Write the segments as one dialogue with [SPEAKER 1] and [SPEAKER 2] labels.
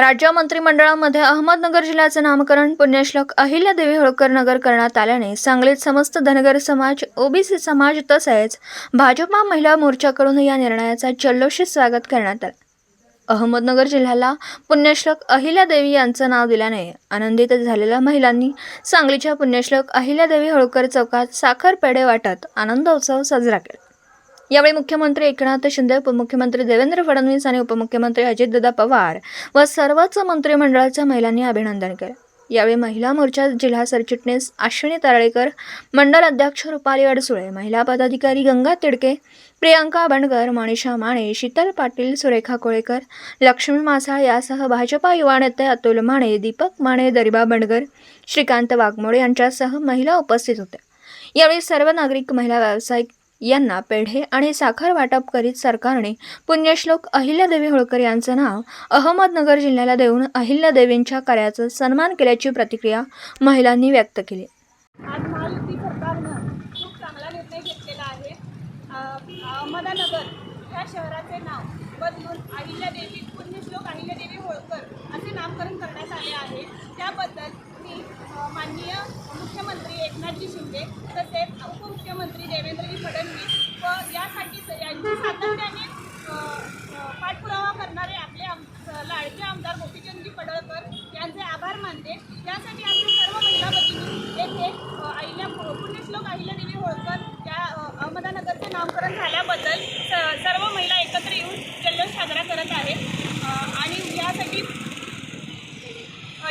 [SPEAKER 1] राज्य मंत्रिमंडळामध्ये अहमदनगर जिल्ह्याचं नामकरण पुण्यश्लोक अहिल्यादेवी होळकर नगर करण्यात आल्याने सांगलीत समस्त धनगर समाज ओबीसी समाज तसेच भाजपा महिला मोर्चाकडून या निर्णयाचा जल्लोषी स्वागत करण्यात आला. अहमदनगर जिल्ह्याला पुण्यश्लोक अहिल्यादेवी यांचं नाव दिल्याने आनंदित झालेल्या महिलांनी सांगलीच्या पुण्यश्लोक अहिल्यादेवी होळकर चौकात साखर पेढे वाटत आनंदोत्सव साजरा केला. यावेळी मुख्यमंत्री एकनाथ शिंदे उपमुख्यमंत्री देवेंद्र फडणवीस आणि उपमुख्यमंत्री अजितदादा पवार व सर्वच मंत्रिमंडळाच्या महिलांनी अभिनंदन केलं. यावेळी महिला मोर्चा जिल्हा सरचिटणीस अश्विनी तारळेकर मंडल अध्यक्ष रुपाली अडसुळे महिला पदाधिकारी गंगा तिडके प्रियांका बणकर मनीषा माने शीतल पाटील सुरेखा कोळेकर लक्ष्मी मासाळ यासह भाजपा युवा नेते अतुल माने दीपक माने दरिबा बणकर श्रीकांत वाघमोडे यांच्यासह महिला उपस्थित होत्या. यावेळी सर्व नागरिक महिला व्यावसायिक यांना पेढे आणि साखर वाटप करीत सरकारने पुण्यश्लोक अहिल्यादेवी होळकर यांचं नाव अहमदनगर जिल्ह्याला देऊन अहिल्यादेवींच्या कार्याचा सन्मान केल्याची प्रतिक्रिया महिलांनी व्यक्त केली.
[SPEAKER 2] आज महायुती सरकारनं खूप चांगला निर्णय घेतलेला आहे. अ, अहमदानगर शहराचे नाव बदलून अहिल्यादेवी पुण्यश्लोक अहिल्यादेवी होळकर असे नामकरण करण्यात आले आहे. त्याबद्दल मी माननीय मुख्यमंत्री एकनाथजी शिंदे तसेच उपमुख्यमंत्री देवेंद्रजी फडणवीस व यासाठी स- यांची सातत्याने अ, अ, पाठपुरावा करणारे आपले आम लाडके आमदार गोपीचंदजी पडळकर यांचे आभार त्यासाठी आपल्या सर्व महिला भगिनी येथे अ, अहिल्या पुण्यश्लोक अहिल्यादेवी होळकर या अहमदनगरचे अहमदानगरचे नामकरण झाल्याबद्दल स- सर्व महिला एकत्र येऊन जल्लोष साजरा करत आहेत. आणि यासाठी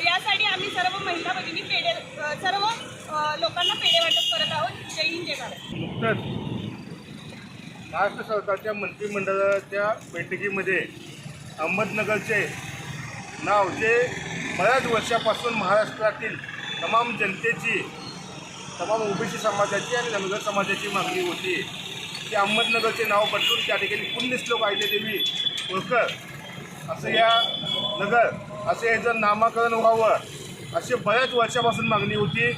[SPEAKER 2] यासाठी आम्ही सर्व महिला भगिनी पेढे सर्व लोकांना पेढे वाटप करत आहोत. जय हिंद जय भारत.
[SPEAKER 3] नुकतंच महाराष्ट्र सरकारच्या मंत्रिमंडळाच्या बैठकीमध्ये अहमदनगरचे नाव जे बऱ्याच वर्षापासून महाराष्ट्रातील तमाम जनतेची तमाम ओबीसी समाजाची आणि धनगर समाजाची मागणी होती. ते अहमदनगरचे नाव बदलून त्या ठिकाणी पुण्यश्लोक देवी होळकर असं या नगर असं याचं नामाकरण व्हावं अशी बऱ्याच वर्षापासून मागणी होती.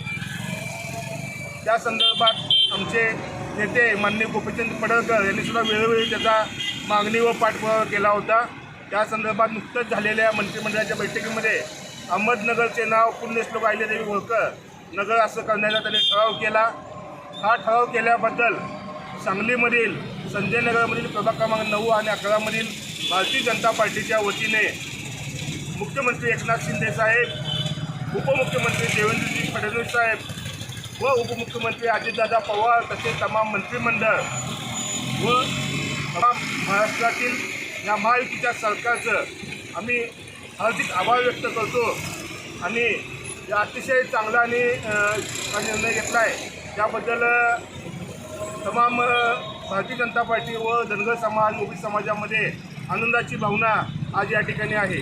[SPEAKER 3] त्या संदर्भात आमचे नेते माननीय गोपीचंद पडळकर यांनीसुद्धा वेळोवेळी त्याचा मागणी व पाठपुरावा केला होता. त्या संदर्भात नुकतंच झालेल्या मंत्रिमंडळाच्या बैठकीमध्ये अहमदनगरचे नाव पुण्यश्लोक अहिल्यादेवी होळकर नगर असं करण्याचा त्यांनी ठराव केला. हा ठराव केल्याबद्दल सांगलीमधील संजय नगरमधील प्रभाग क्रमांक नऊ आणि अकरामधील भारतीय जनता पार्टीच्या वतीने मुख्यमंत्री एकनाथ शिंदे साहेब उपमुख्यमंत्री देवेंद्रजी फडणवीस साहेब व उपमुख्यमंत्री अजितदादा पवार तसेच तमाम मंत्रिमंडळ व तमाम महाराष्ट्रातील या महायुतीच्या सरकारचं आम्ही हार्दिक आभार व्यक्त करतो आणि या अतिशय चांगला आणि हा निर्णय घेतला आहे त्याबद्दल तमाम भारतीय जनता पार्टी व धनगर समाज ओबी समाजामध्ये आनंदाची भावना आज या ठिकाणी आहे.